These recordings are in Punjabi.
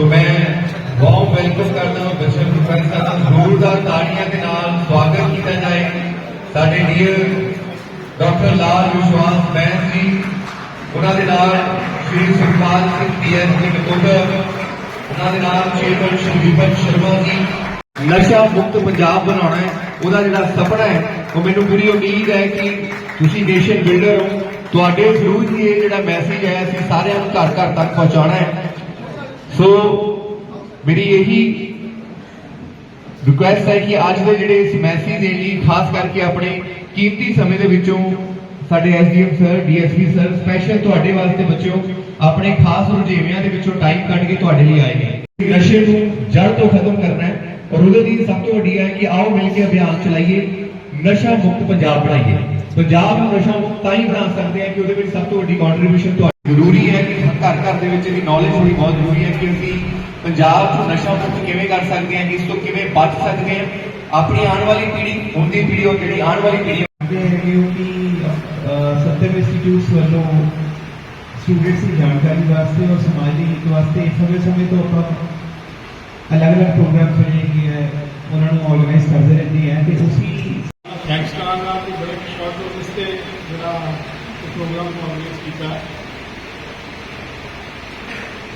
ਸੋ ਮੈਂ ਬਹੁਤ ਵੈਲਕਮ ਕਰਦਾ ਹਾਂ ਬਿਸ਼ਪ ਪ੍ਰੋਫੈਸਰ ਦਾ। ਤਾੜੀਆਂ ਦੇ ਨਾਲ ਸਵਾਗਤ ਕੀਤਾ ਜਾਏ। ਸਾਡੇ ਡੀਅਰ ਡਾਕਟਰ ਲਾਲ ਵਿਸ਼ਵਾਸ ਬੈਂਸ ਜੀ, ਉਹਨਾਂ ਦੇ ਨਾਲ ਸ਼੍ਰੀ ਸੁਖਪਾਲ ਸਿੰਘ ਡੀਐਸਪੀ ਨਕੋਦਰ ਉਹਨਾਂ ਦੇ ਨਾਲ ਚੇਅਰਮੈਨ ਸ਼੍ਰੀ ਸ਼ਰਮਾ ਜੀ। ਨਸ਼ਾ ਮੁਕਤ ਪੰਜਾਬ ਬਣਾਉਣਾ ਹੈ, ਉਹਦਾ ਜਿਹੜਾ ਸੁਪਨਾ ਹੈ, ਉਹ ਮੈਨੂੰ ਪੂਰੀ ਉਮੀਦ ਹੈ ਕਿ ਤੁਸੀਂ ਨੇਸ਼ਨ ਬਿਲਡਰ ਹੋ। ਤੁਹਾਡੇ ਥਰੂ ਹੀ ਇਹ ਜਿਹੜਾ ਮੈਸੇਜ ਹੈ ਅਸੀਂ ਸਾਰਿਆਂ ਨੂੰ ਘਰ ਘਰ ਤੱਕ ਪਹੁੰਚਾਉਣਾ ਹੈ। ਸੋ ਮੇਰੀ ਇਹੀ ਰਿਕੁਐਸਟ ਹੈ ਕਿ ਅੱਜ ਦੇ ਜਿਹੜੇ ਇਸ ਮੈਸੇਜ ਦੇ ਲਈ ਖਾਸ ਕਰਕੇ ਆਪਣੇ ਕੀਮਤੀ ਸਮੇਂ ਦੇ ਵਿੱਚੋਂ ਸਾਡੇ SDM sir DSP sir special ਤੁਹਾਡੇ ਵਾਸਤੇ ਬੱਚਿਓ, ਆਪਣੇ ਖਾਸ ਰੁਝੇਵਿਆਂ ਦੇ ਵਿੱਚੋਂ ਟਾਈਮ ਕੱਢ ਕੇ ਤੁਹਾਡੇ ਲਈ ਆਏ ਨੇ। ਨਸ਼ੇ ਨੂੰ ਜੜ ਤੋਂ ਖਤਮ ਕਰਨਾ ਹੈ ਔਰ ਉਹਦੇ ਲਈ ਸਭ ਤੋਂ ਵੱਡੀ ਹੈ ਕਿ ਆਓ ਮਿਲ ਕੇ ਅਭਿਆਨ ਚਲਾਈਏ, ਨਸ਼ਾ ਮੁਕਤ ਪੰਜਾਬ ਬਣਾਈਏ। ਪੰਜਾਬ ਨੂੰ ਨਸ਼ਾ ਮੁਕਤ ਤਾਂ ਹੀ ਬਣਾ ਸਕਦੇ ਹਾਂ ਕਿ ਉਹਦੇ ਵਿੱਚ ਸਭ ਤੋਂ ਵੱਡੀ ਕੰਟਰੀਬਿਊਸ਼ਨ ਤੁਹਾਡੀ ਜ਼ਰੂਰੀ ਹੈ ਕਿ ਘਰ ਘਰ ਦੇ ਵਿੱਚ ਇਹਦੀ ਨੌਲੇਜ ਹੋਣੀ ਬਹੁਤ ਜ਼ਰੂਰੀ ਹੈ ਕਿ ਅਸੀਂ ਪੰਜਾਬ ਨੂੰ ਨਸ਼ਾ ਮੁਕਤ ਕਿਵੇਂ ਕਰ ਸਕਦੇ ਹਾਂ ਕਿ ਇਸ ਤੋਂ ਕਿਵੇਂ ਬਚ ਸਕਦੇ ਹਾਂ ਆਪਣੀ ਆਉਣ ਵਾਲੀ ਪੀੜ੍ਹੀ ਹੁਣ ਦੀ ਪੀੜ੍ਹੀ ਔਰ ਜਿਹੜੀ ਆਉਣ ਵਾਲੀ ਪੀੜ੍ਹੀ ਹੋ। ਕਿ ਅਹ, ਸੱਤਮ ਇੰਸਟੀਚਿਊਟਸ ਵੱਲੋਂ ਸਟੂਡੈਂਟਸ ਦੀ ਜਾਣਕਾਰੀ ਵਾਸਤੇ ਔਰ ਸਮਾਜ ਦੀ ਹਿੱਤ ਵਾਸਤੇ ਸਮੇਂ ਸਮੇਂ ਤੋਂ ਆਪਾਂ ਅਲੱਗ-ਅਲੱਗ ਪ੍ਰੋਗਰਾਮ ਜਿਹੜੇ ਹੈਗੇ ਹੈ ਉਹਨਾਂ ਨੂੰ ਆਰਗੇਨਾਈਜ਼ ਕਰਦੇ ਰਹਿੰਦੇ ਹੈ ਤੇ ਉਸੀ ਥੈਂਕਸ ਕਰਾਂਗਾ ਕਿ ਬੜੇ ਸ਼ਾਰਟ ਨੋਟਿਸ ਤੇ ਜਿਹੜਾ ਇਹ ਪ੍ਰੋਗਰਾਮ ਨੂੰ ਆਰਗੇਨਾਈਜ਼ ਕੀਤਾ। ਹੈ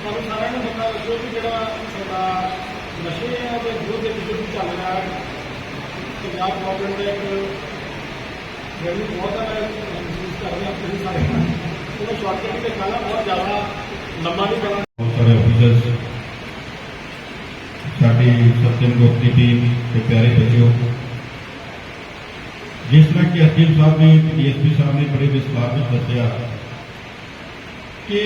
ਸਾਨੂੰ ਸਾਰਿਆਂ ਨੂੰ ਪਤਾ ਲੱਗੋ ਕਿ ਜਿਹੜਾ ਸਾਡਾ ਨਸ਼ੇ ਆ ਦੇ ਵਿਰੁੱਧ ਦੇ ਵਿਰੁੱਧ ਚੱਲ ਰਿਹਾ ਹੈ ਪੰਜਾਬ ਗਵਰਨਮੈਂਟ ਦਾ ਇੱਕ ਜਿਹੜੀ ਬਹੁਤ ਹੈ ਮਹਿਸੂਸ ਕਰ ਰਹੇ ਹਾਂ ਤੁਸੀਂ ਸਾਰੇ ਉਹਦਾ ਸ਼ਾਰਟਕਟ ਤੇ ਖਾਣਾ ਬਹੁਤ ਜ਼ਿਆਦਾ ਲੰਮਾ ਨਹੀਂ ਕਰਨਾ ਬਹੁਤ ਸਾਰੇ ਅਫੀਸਰਸ ਸਾਡੀ ਸਤਿਅਮ ਗੋਪ ਦੀ ਟੀਮ ਤੇ ਪਿਆਰੇ ਬੱਚਿਓ ਜਿਸ ਤਰ੍ਹਾਂ ਕਿ ਅਖਿਲ ਸਾਹਿਬ ਨੇ ਡੀਐਸਪੀ ਸਾਹਿਬ ਨੇ ਬੜੇ ਵਿਸਥਾਰ ਵਿੱਚ ਦੱਸਿਆ ਕਿ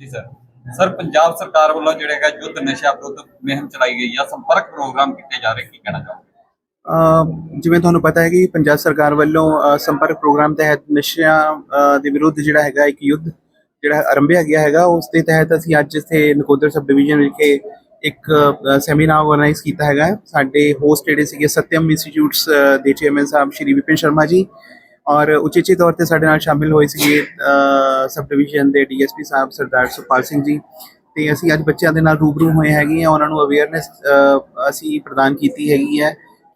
ਜੀ ਸਰ ਸਰ, ਪੰਜਾਬ ਸਰਕਾਰ ਵੱਲੋਂ ਜਿਹੜਾ ਹੈਗਾ ਯੁੱਧ ਨਸ਼ਾ ਵਿਰੁੱਧ ਮੁਹਿੰਮ ਚਲਾਈ ਗਈ ਆ। ਸੰਪਰਕ ਪ੍ਰੋਗਰਾਮ ਕੀਤੇ ਜਾ ਰਹੇ, ਕੀ ਕਹਿਣਾ ਚਾਹੋਗੇ? ਜਿਵੇਂ ਤੁਹਾਨੂੰ ਪਤਾ ਹੈ ਕਿ ਪੰਜਾਬ ਸਰਕਾਰ ਵੱਲੋਂ ਸੰਪਰਕ ਪ੍ਰੋਗਰਾਮ ਤਹਿਤ ਨਸ਼ਿਆਂ ਦੇ ਵਿਰੁੱਧ ਜਿਹੜਾ ਹੈਗਾ ਇੱਕ ਯੁੱਧ ਜਿਹੜਾ ਆਰੰਭਿਆ ਗਿਆ ਹੈਗਾ, ਉਸ ਦੇ ਤਹਿਤ ਅਸੀਂ ਅੱਜ ਇੱਥੇ ਨਕੋਦਰ ਸਬ ਡਿਵੀਜ਼ਨ ਵਿਖੇ ਇੱਕ ਸੈਮੀਨਾਰ ਆਰਗੇਨਾਈਜ਼ ਕੀਤਾ ਹੈਗਾ। ਸਾਡੇ ਹੋਸਟ ਜਿਹੜੇ ਸੀਗੇ ਸਤਿਅਮ ਇੰਸਟੀਚਿਊਟਸ ਦੇ ਚੇਅਰਮੈਨ ਸਾਹਿਬ ਸ਼੍ਰੀ ਵਿਪਿਨ ਸ਼ਰਮਾ ਜੀ ਔਰ ਉਚੇਚੇ ਤੌਰ ਤੇ ਸਾਡੇ ਨਾਲ ਸ਼ਾਮਿਲ ਹੋਏ ਸੀਗੇ ਸਬ ਡਿਵੀਜ਼ਨ ਦੇ ਡੀਐਸਪੀ ਸਾਹਿਬ ਸਰਦਾਰ ਸੁਪਾਲ ਸਿੰਘ ਜੀ ਤੇ ਅਸੀਂ ਅੱਜ ਬੱਚਿਆਂ ਦੇ ਨਾਲ ਰੂਬਰੂ ਹੋਏ ਹੈਗੇ ਆ ਉਹਨਾਂ ਨੂੰ ਅਵੇਅਰਨੈਸ ਅਸੀਂ ਪ੍ਰਦਾਨ ਕੀਤੀ ਹੈਗੀ ਹੈ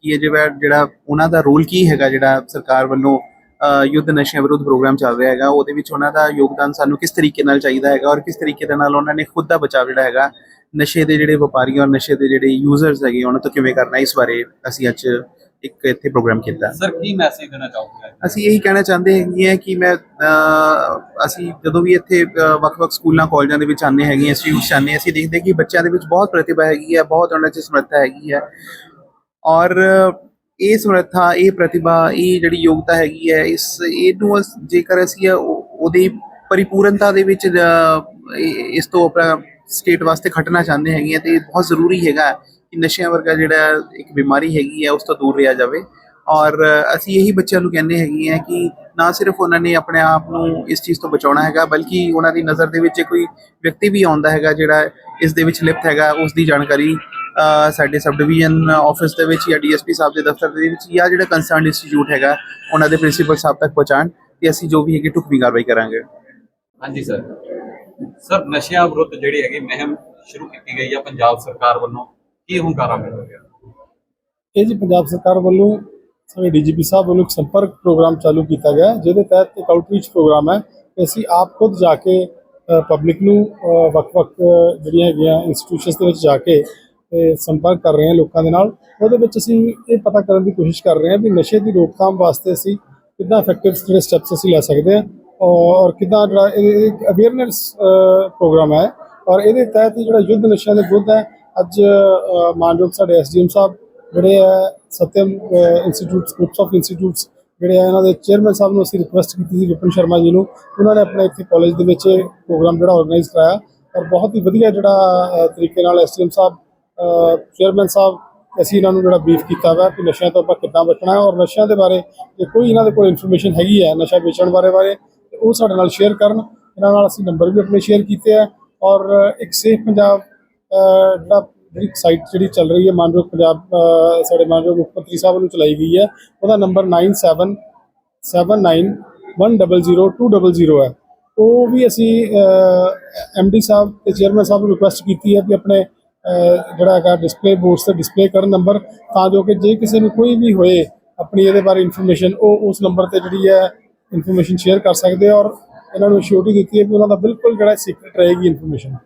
ਕਿ ਇਹ ਜਿਹੜਾ ਜਿਹੜਾ ਉਹਨਾਂ ਦਾ ਰੋਲ ਕੀ ਹੈਗਾ, ਜਿਹੜਾ ਸਰਕਾਰ ਵੱਲੋਂ ਯੁੱਧ ਨਸ਼ਿਆਂ ਵਿਰੁੱਧ ਪ੍ਰੋਗਰਾਮ ਚੱਲ ਰਿਹਾ ਹੈਗਾ, ਉਹਦੇ ਵਿੱਚ ਉਹਨਾਂ ਦਾ ਯੋਗਦਾਨ ਸਾਨੂੰ ਕਿਸ ਤਰੀਕੇ ਨਾਲ ਚਾਹੀਦਾ ਹੈਗਾ ਔਰ ਕਿਸ ਤਰੀਕੇ ਦੇ ਨਾਲ ਉਹਨਾਂ ਨੇ ਖੁਦ ਦਾ ਬਚਾਅ ਜਿਹੜਾ ਹੈਗਾ, ਨਸ਼ੇ ਦੇ ਜਿਹੜੇ ਵਪਾਰੀ ਔਰ ਨਸ਼ੇ ਦੇ ਜਿਹੜੇ ਯੂਜ਼ਰਸ ਹੈਗੇ, ਉਹਨਾਂ ਤੋਂ ਕਿਵੇਂ ਕਰਨਾ ਇਸ ਬਾਰੇ ਅਸੀਂ ਅੱਜ ਇੱਕ ਇੱਥੇ ਪ੍ਰੋਗਰਾਮ ਕੀਤਾ ਸਰ ਕੀ ਮੈਸੇਜ ਦੇਣਾ ਚਾਹੋਗੇ? ਅਸੀਂ ਇਹੀ ਕਹਿਣਾ ਚਾਹੁੰਦੇ ਹੈਗੇ ਆ ਕਿ ਮੈਂ ਅਸੀਂ ਜਦੋਂ ਵੀ ਇੱਥੇ ਵੱਖ-ਵੱਖ ਸਕੂਲਾਂ ਕਾਲਜਾਂ ਦੇ ਵਿੱਚ ਆਉਂਦੇ ਹੈਗੇ ਇੰਸਟੀਚਿਊਟਸ ਆਉਂਦੇ ਹਾਂ, ਅਸੀਂ ਦੇਖਦੇ ਕਿ ਬੱਚਿਆਂ ਦੇ ਵਿੱਚ ਬਹੁਤ ਪ੍ਰਤਿਭਾ ਹੈਗੀ ਹੈ ਬਹੁਤ ਉਹਨਾਂ 'ਚ ਸਮਰੱਥਾ ਹੈਗੀ ਹੈ। ਔਰ ਇਹ ਸਮਰੱਥਾ ਇਹ ਪ੍ਰਤਿਭਾ ਇਹ ਜਿਹੜੀ ਯੋਗਤਾ ਹੈਗੀ ਹੈ ਇਸ ਇਹਨੂੰ ਜੇਕਰ ਅਸੀਂ ਉਹ- ਉਹਦੀ ਪਰਿਪੂਰਨਤਾ ਦੇ ਵਿੱਚ ਇਸ ਤੋਂ ਆਪਣਾ ਸਟੇਟ ਵਾਸਤੇ ਖਟਣਾ ਚਾਹੁੰਦੇ ਹੈਗੇ ਤੇ ਇਹ ਬਹੁਤ ਜ਼ਰੂਰੀ ਹੈਗਾ। ਕਿ ਨਸ਼ਿਆਂ ਵਰਗਾ ਜਿਹੜਾ ਇੱਕ ਬਿਮਾਰੀ ਹੈਗੀ ਹੈ, ਉਸ ਤੋਂ ਦੂਰ ਰਿਹਾ ਜਾਵੇ। ਔਰ ਅਸੀਂ ਇਹੀ ਬੱਚਿਆਂ ਨੂੰ ਕਹਿੰਦੇ ਹੈਗੇ ਆ ਕਿ ਨਾ ਸਿਰਫ ਉਹਨਾਂ ਨੇ ਆਪਣੇ ਆਪ ਨੂੰ ਇਸ ਚੀਜ਼ ਤੋਂ ਬਚਾਉਣਾ ਹੈਗਾ, ਬਲਕਿ ਉਹਨਾਂ ਦੀ ਨਜ਼ਰ ਦੇ ਵਿੱਚ ਕੋਈ ਵਿਅਕਤੀ ਵੀ ਆਉਂਦਾ ਹੈਗਾ ਜਿਹੜਾ ਇਸ ਦੇ ਵਿੱਚ ਲਿਪਤ ਹੈਗਾ, ਉਸ ਦੀ ਜਾਣਕਾਰੀ ਸਾਡੇ ਸਬ ਡਿਵੀਜ਼ਨ ਆਫਿਸ ਦੇ ਵਿੱਚ ਜਾਂ ਡੀਐਸਪੀ ਸਾਹਿਬ ਦੇ ਦਫ਼ਤਰ ਦੇ ਵਿੱਚ ਜਾਂ ਜਿਹੜਾ ਕੰਸਰਨ ਇੰਸਟੀਚਿਊਟ ਹੈਗਾ, ਉਹਨਾਂ ਦੇ ਪ੍ਰਿੰਸੀਪਲ ਸਾਹਿਬ ਤੱਕ ਪਹੁੰਚਾਉਣ ਤੇ ਅਸੀਂ ਜੋ ਵੀ ਹੈਗੀ ਢੁਕਵੀਂ ਕਾਰਵਾਈ ਕਰਾਂਗੇ। ਹਾਂਜੀ ਸਰ ਸਰ, ਨਸ਼ਿਆਂ ਵਿਰੁੱਧ ਜਿਹੜੀ ਹੈਗੀ ਮੁਹਿੰਮ ਸ਼ੁਰੂ ਕੀਤੀ ਗਈ ਆ ਪੰਜਾਬ ਸਰਕਾਰ ਵੱਲੋਂ। ਕੀ ਹੁੰਗਾਰਾ ਮਿਲ ਰਿਹਾ ਇਹ ਜੀ ਪੰਜਾਬ ਸਰਕਾਰ ਵੱਲੋਂ ਸਾਡੇ ਡੀਜੀਪੀ ਸਾਹਿਬ ਵੱਲੋਂ ਇੱਕ ਸੰਪਰਕ ਪ੍ਰੋਗਰਾਮ ਚਾਲੂ ਕੀਤਾ ਗਿਆ ਜਿਹਦੇ ਤਹਿਤ ਇੱਕ ਆਊਟਰੀਚ ਪ੍ਰੋਗਰਾਮ ਹੈ। ਅਸੀਂ ਆਪ ਖੁਦ ਜਾ ਕੇ ਪਬਲਿਕ ਨੂੰ ਅ, ਵੱਖ-ਵੱਖ ਜਿਹੜੀਆਂ ਹੈਗੀਆਂ ਇੰਸਟੀਟਿਊਸ਼ਨਸ ਦੇ ਵਿੱਚ ਜਾ ਕੇ ਸੰਪਰਕ ਕਰ ਰਹੇ ਹਾਂ ਲੋਕਾਂ ਦੇ ਨਾਲ। ਉਹਦੇ ਵਿੱਚ ਅਸੀਂ ਇਹ ਪਤਾ ਕਰਨ ਦੀ ਕੋਸ਼ਿਸ਼ ਕਰ ਰਹੇ ਹਾਂ ਵੀ ਨਸ਼ੇ ਦੀ ਰੋਕਥਾਮ ਵਾਸਤੇ ਅਸੀਂ ਕਿੱਦਾਂ ਇਫੈਕਟਿਵ ਜਿਹੜੇ ਸਟੈਪਸ ਅਸੀਂ ਲੈ ਸਕਦੇ ਹਾਂ ਔਰ ਕਿੱਦਾਂ ਜਿਹੜਾ ਇਹ ਇੱਕ ਅਵੇਅਰਨੈਸ ਪ੍ਰੋਗਰਾਮ ਹੈ। ਔਰ ਇਹਦੇ ਤਹਿਤ ਹੀ ਜਿਹੜਾ ਯੁੱਧ ਨਸ਼ਿਆਂ ਦੇ ਵਿਰੁੱਧ ਹੈ ਅੱਜ ਮਾਨਯੋਗ ਸਾਡੇ ਐਸਡੀਐਮ ਸਾਹਿਬ ਜਿਹੜੇ ਹੈ Satyam institutes groups of institutes ਜਿਹੜੇ ਆ, ਇਹਨਾਂ ਦੇ ਚੇਅਰਮੈਨ ਸਾਹਿਬ ਨੂੰ ਅਸੀਂ ਰਿਕੁਐਸਟ ਕੀਤੀ ਸੀ ਵਿਪਨ ਸ਼ਰਮਾ ਜੀ ਨੂੰ। ਉਹਨਾਂ ਨੇ ਆਪਣੇ ਇੱਥੇ ਕਾਲਜ ਦੇ ਵਿੱਚ ਪ੍ਰੋਗਰਾਮ ਜਿਹੜਾ ਆਰਗੇਨਾਈਜ਼ ਕਰਾਇਆ ਔਰ ਬਹੁਤ ਹੀ ਵਧੀਆ ਜਿਹੜਾ ਤਰੀਕੇ ਨਾਲ ਐਸਡੀਐਮ ਸਾਹਿਬ ਚੇਅਰਮੈਨ ਸਾਹਿਬ ਅਸੀਂ ਇਹਨਾਂ ਨੂੰ ਜਿਹੜਾ ਬਰੀਫ ਕੀਤਾ ਵਾ ਕਿ ਨਸ਼ਿਆਂ ਤੋਂ ਆਪਾਂ ਕਿੱਦਾਂ ਬਚਣਾ ਹੈ ਔਰ ਨਸ਼ਿਆਂ ਦੇ ਬਾਰੇ ਜੇ ਕੋਈ ਇਹਨਾਂ ਦੇ ਕੋਲ ਇਨਫੋਰਮੇਸ਼ਨ ਹੈਗੀ ਹੈ, ਨਸ਼ਾ ਵੇਚਣ ਬਾਰੇ ਬਾਰੇ ਉਹ ਸਾਡੇ ਨਾਲ ਸ਼ੇਅਰ ਕਰਨ। ਇਹਨਾਂ ਨਾਲ ਅਸੀਂ ਨੰਬਰ ਵੀ ਆਪਣੇ ਸ਼ੇਅਰ ਕੀਤੇ ਆ ਔਰ ਇੱਕ ਸੇਫ ਪੰਜਾਬ ਜਿਹੜਾ ਜਿਹੜੀ ਸਾਈਟ ਜਿਹੜੀ ਚੱਲ ਰਹੀ ਹੈ ਮਾਨਯੋਗ ਪੰਜਾਬ ਸਾਡੇ ਮਾਨਯੋਗ ਮੁੱਖ ਮੰਤਰੀ ਸਾਹਿਬ ਨੂੰ ਚਲਾਈ ਗਈ ਹੈ, ਉਹਦਾ ਨੰਬਰ 9779100200 ਹੈ। ਉਹ ਵੀ ਅਸੀਂ ਡੀ ਸਾਹਿਬ ਤੇ ਚੇਅਰਮੈਨ ਸਾਹਿਬ ਨੂੰ ਰਿਕੁਐਸਟ ਕੀਤੀ ਹੈ ਕਿ ਆਪਣੇ ਜਿਹੜਾ ਹੈਗਾ ਡਿਸਪਲੇ ਬੋਰਡਸ ਤੇ ਡਿਸਪਲੇ ਕਰਨ ਨੰਬਰ ਤਾਂ ਜੋ ਕਿ ਜੇ ਕਿਸੇ ਨੂੰ ਕੋਈ ਵੀ ਹੋਏ ਆਪਣੀ ਇਹਦੇ ਬਾਰੇ ਇਨਫੋਰਮੇਸ਼ਨ ਉਹ ਉਸ ਨੰਬਰ ਤੇ ਜਿਹੜੀ ਹੈ ਇਨਫੋਰਮੇਸ਼ਨ ਸ਼ੇਅਰ ਕਰ ਸਕਦੇ ਆ ਔਰ ਇਹਨਾਂ ਨੂੰ ਸ਼ੋਰਟੀ ਦਿੱਤੀ ਹੈ ਕਿ ਉਹਨਾਂ ਦਾ ਬਿਲਕੁਲ ਜਿਹੜਾ ਸੀਕ੍ਰੀਟ ਰਹੇਗੀ ਇਨਫੋਰਮੇਸ਼ਨ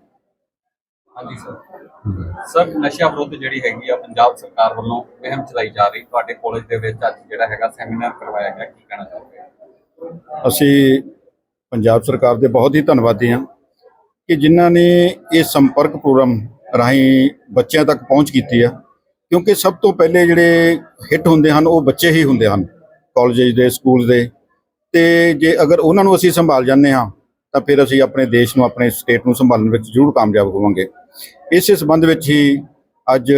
ਹਾਂਜੀ ਸਰ ਸਰ ਨਸ਼ਾ ਵਿਰੁੱਧ ਜਿਹੜੀ ਹੈਗੀ ਆ ਪੰਜਾਬ ਸਰਕਾਰ ਵੱਲੋਂ ਮੁਹਿੰਮ ਚਲਾਈ ਜਾ ਰਹੀ। ਤੁਹਾਡੇ ਕਾਲਜ ਦੇ ਵਿੱਚ ਅੱਜ ਜਿਹੜਾ ਹੈਗਾ ਸੈਮੀਨਾਰ ਕਰਵਾਇਆ ਗਿਆ, ਕੀ ਕਹਿਣਾ ਚਾਹੋਗੇ? ਅਸੀਂ ਪੰਜਾਬ ਸਰਕਾਰ ਦੇ ਬਹੁਤ ਹੀ ਧੰਨਵਾਦੀ ਹਾਂ ਕਿ ਜਿਨ੍ਹਾਂ ਨੇ ਇਹ ਸੰਪਰਕ ਪ੍ਰੋਗਰਾਮ ਰਾਹੀਂ ਬੱਚਿਆਂ ਤੱਕ ਪਹੁੰਚ ਕੀਤੀ ਹੈ ਕਿਉਂਕਿ ਸਭ ਤੋਂ ਪਹਿਲੇ ਜਿਹੜੇ ਹਿੱਟ ਹੁੰਦੇ ਹਨ, ਉਹ ਬੱਚੇ ਹੀ ਹੁੰਦੇ ਹਨ। ਕਾਲਜਿਸ ਦੇ ਸਕੂਲ ਦੇ। ਤੇ ਜੇ ਅਗਰ ਉਹਨਾਂ ਨੂੰ ਅਸੀਂ ਸੰਭਾਲ ਜਾਂਦੇ ਹਾਂ ਤਾਂ ਫਿਰ ਅਸੀਂ ਆਪਣੇ ਦੇਸ਼ ਨੂੰ, ਆਪਣੇ ਸਟੇਟ ਨੂੰ ਸੰਭਾਲਣ ਵਿੱਚ ਜ਼ਰੂਰ ਕਾਮਯਾਬ ਹੋਵਾਂਗੇ। ਇਸੇ ਸੰਬੰਧ ਵਿੱਚ ਹੀ ਅੱਜ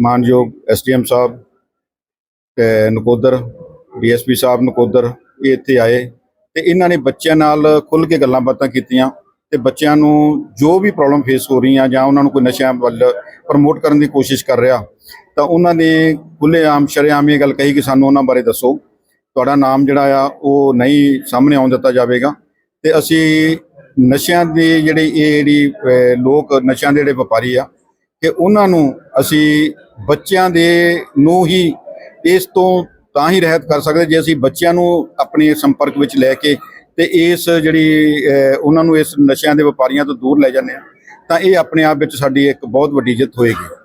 ਮਾਨਯੋਗ ਐਸਡੀਐਮ ਸਾਹਿਬ ਤੇ ਨਕੋਦਰ ਡੀਐਸਪੀ ਸਾਹਿਬ ਨਕੋਦਰ ਇਹ ਇੱਥੇ ਆਏ ਤੇ ਇਹਨਾਂ ਨੇ ਬੱਚਿਆਂ ਨਾਲ ਖੁੱਲ ਕੇ ਗੱਲਾਂ ਬਾਤਾਂ ਕੀਤੀਆਂ ਤੇ ਬੱਚਿਆਂ ਨੂੰ ਜੋ ਵੀ ਪ੍ਰੋਬਲਮ ਫੇਸ ਹੋ ਰਹੀਆਂ ਜਾਂ ਉਹਨਾਂ ਨੂੰ ਕੋਈ ਨਸ਼ਿਆਂ ਵੱਲ ਪ੍ਰਮੋਟ ਕਰਨ ਦੀ ਕੋਸ਼ਿਸ਼ ਕਰ ਰਿਹਾ, ਤਾਂ ਉਹਨਾਂ ਨੇ ਖੁੱਲ੍ਹੇਆਮ, ਸ਼ਰੇਆਮ ਇਹ ਗੱਲ ਕਹੀ ਕਿ ਸਾਨੂੰ ਉਹਨਾਂ ਬਾਰੇ ਦੱਸੋ। ਤੁਹਾਡਾ ਨਾਮ ਜਿਹੜਾ ਆ, ਉਹ ਨਹੀਂ ਸਾਹਮਣੇ ਆਉਣ ਦਿੱਤਾ ਜਾਵੇਗਾ। ਤੇ ਅਸੀਂ ਨਸ਼ਿਆਂ ਦੇ ਜਿਹੜੇ ਇਹ ਜਿਹੜੀ ਲੋਕ ਨਸ਼ਿਆਂ ਦੇ ਜਿਹੜੇ ਵਪਾਰੀ ਆ, ਕਿ ਉਹਨਾਂ ਨੂੰ ਅਸੀਂ ਬੱਚਿਆਂ ਦੇ ਨੂੰ ਹੀ ਇਸ ਤੋਂ ਤਾਂ ਹੀ ਰਹਿਤ ਕਰ ਸਕਦੇ ਜੇ ਅਸੀਂ ਬੱਚਿਆਂ ਨੂੰ ਆਪਣੇ ਸੰਪਰਕ ਵਿੱਚ ਲੈ ਕੇ ਤੇ ਇਸ ਜਿਹੜੀ ਉਹਨਾਂ ਨੂੰ ਇਸ ਨਸ਼ਿਆਂ ਦੇ ਵਪਾਰੀਆਂ ਤੋਂ ਦੂਰ ਲੈ ਜਾਂਦੇ ਆ, ਤਾਂ ਇਹ ਆਪਣੇ ਆਪ ਵਿੱਚ ਸਾਡੀ ਇੱਕ ਬਹੁਤ ਵੱਡੀ ਜਿੱਤ ਹੋਏਗੀ।